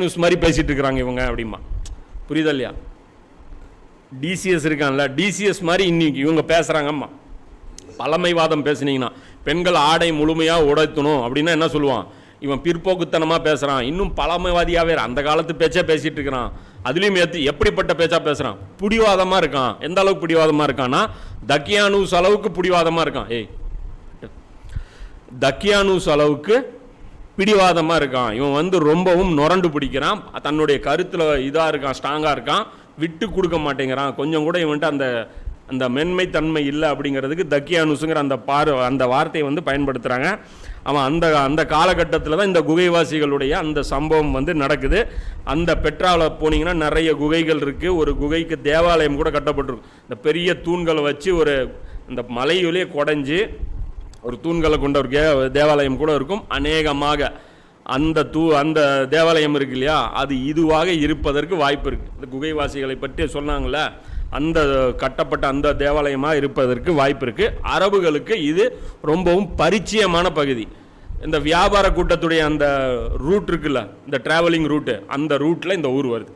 News மாதிரி பேசிகிட்டு இருக்கிறாங்க இவங்க அப்படிமா புரியுதா இல்லையா? டிசிஎஸ் இருக்கான்ல டிசிஎஸ் மாதிரி இன்னைக்கு இவங்க பேசுகிறாங்கம்மா பழமைவாதம் பேசுனீங்கன்னா பெண்கள் ஆடை முழுமையாக உடைத்தணும் அப்படின்னா என்ன சொல்லுவான்? இவன் பிற்போக்குத்தனமாக பேசுகிறான் இன்னும் பழமைவாதியாகவே அந்த காலத்து பேச்சே பேசிகிட்டு இருக்கிறான். அதுலேயும் ஏத்து எப்படிப்பட்ட பேச்சா பேசுகிறான் பிடிவாதமாக இருக்கான். எந்த அளவுக்கு பிடிவாதமாக இருக்கான்னா தக்கியானூஸ் அளவுக்கு பிடிவாதமாக இருக்கான். ஏய் தக்கியானூஸ் அளவுக்கு பிடிவாதமாக இருக்கான். இவன் வந்து ரொம்பவும் நுரண்டு பிடிக்கிறான். தன்னுடைய கருத்தில் இதாக இருக்கான் ஸ்ட்ராங்காக இருக்கான். விட்டு கொடுக்க மாட்டேங்கிறான். கொஞ்சம் கூட இவன்ட்டு அந்த அந்த மென்மை தன்மை இல்லை அப்படிங்கிறதுக்கு தக்கியானுசுங்கிற அந்த பார் அந்த வார்த்தையை வந்து பயன்படுத்துகிறாங்க அவன் அந்த அந்த காலகட்டத்தில் தான் இந்த குகைவாசிகளுடைய அந்த சம்பவம் வந்து நடக்குது. அந்த பெட்ராவில் போனீங்கன்னா நிறைய குகைகள் இருக்குது ஒரு குகைக்கு தேவாலயம் கூட கட்டப்பட்டிருக்கும். இந்த பெரிய தூண்களை வச்சு ஒரு இந்த மலையிலே குடஞ்சி ஒரு தூண்களை கொண்ட ஒரு கே- தேவாலயம் கூட இருக்கும். அநேகமாக அந்த தூ அந்த தேவாலயம் இருக்கு இல்லையா? அது இதுவாக இருப்பதற்கு வாய்ப்பு இருக்குது இந்த குகைவாசிகளை பற்றி சொன்னாங்கள அந்த கட்டப்பட்ட அந்த தேவாலயமாக இருப்பதற்கு வாய்ப்பு இருக்குது அரபுகளுக்கு இது ரொம்பவும் பரிச்சயமான பகுதி. இந்த வியாபார கூட்டத்துடைய அந்த ரூட் இருக்குல்ல? இந்த ட்ராவலிங் ரூட்டு அந்த ரூட்டில் இந்த ஊர் வருது.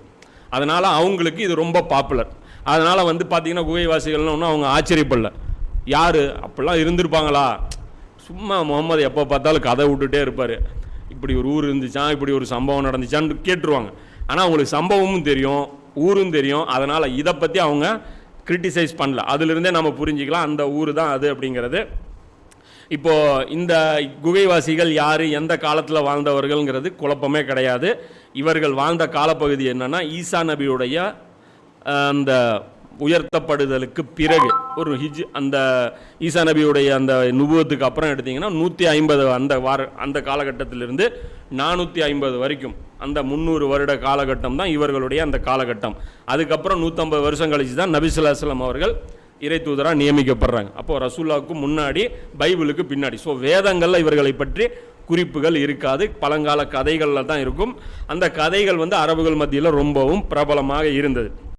அதனால் அவங்களுக்கு இது ரொம்ப பாப்புலர் அதனால் வந்து பார்த்திங்கன்னா குகைவாசிகள்னு ஒன்றும் அவங்க ஆச்சரியப்படல. யார்? அப்படிலாம் இருந்திருப்பாங்களா? சும்மா முகமது எப்போ பார்த்தாலும் கதை விட்டுட்டே இருப்பார். இப்படி ஒரு ஊர் இருந்துச்சான் இப்படி ஒரு சம்பவம் நடந்துச்சான்னு கேட்டுருவாங்க. ஆனால் அவங்களுக்கு சம்பவமும் தெரியும் ஊரும் தெரியும். அதனால் இதை பற்றி அவங்க கிரிட்டிசைஸ் பண்ணல. அதிலிருந்தே நம்ம புரிஞ்சிக்கலாம் அந்த ஊர் தான் அது அப்படிங்கிறது. இப்போது இந்த குகைவாசிகள் யார் எந்த காலத்தில் வாழ்ந்தவர்கள்ங்கிறது குழப்பமே கிடையாது. இவர்கள் வாழ்ந்த காலப்பகுதி என்னென்னா ஈசா நபியுடைய அந்த உயர்த்தப்படுதலுக்கு பிறகு ஒரு ஹிஜ் அந்த ஈசா நபியுடைய அந்த நுபுவத்துக்கு அப்புறம் எடுத்தீங்கன்னா நூற்றி ஐம்பது அந்த வார அந்த காலகட்டத்திலிருந்து நானூற்றி ஐம்பது வரைக்கும் அந்த முந்நூறு வருட காலகட்டம் தான் இவர்களுடைய அந்த காலகட்டம். அதுக்கப்புறம் நூற்றம்பது வருஷம் கழிச்சு தான் நபிசுல்லாஸ்லாம் அவர்கள் இறை தூதராக நியமிக்கப்படுறாங்க. அப்போது ரசூல்லாவுக்கு முன்னாடி பைபிளுக்கு பின்னாடி. ஸோ வேதங்களில் இவர்களை பற்றி குறிப்புகள் இருக்காது. பழங்கால கதைகளில் தான் இருக்கும். அந்த கதைகள் வந்து அரபுகள் மத்தியில் ரொம்பவும் பிரபலமாக இருந்தது.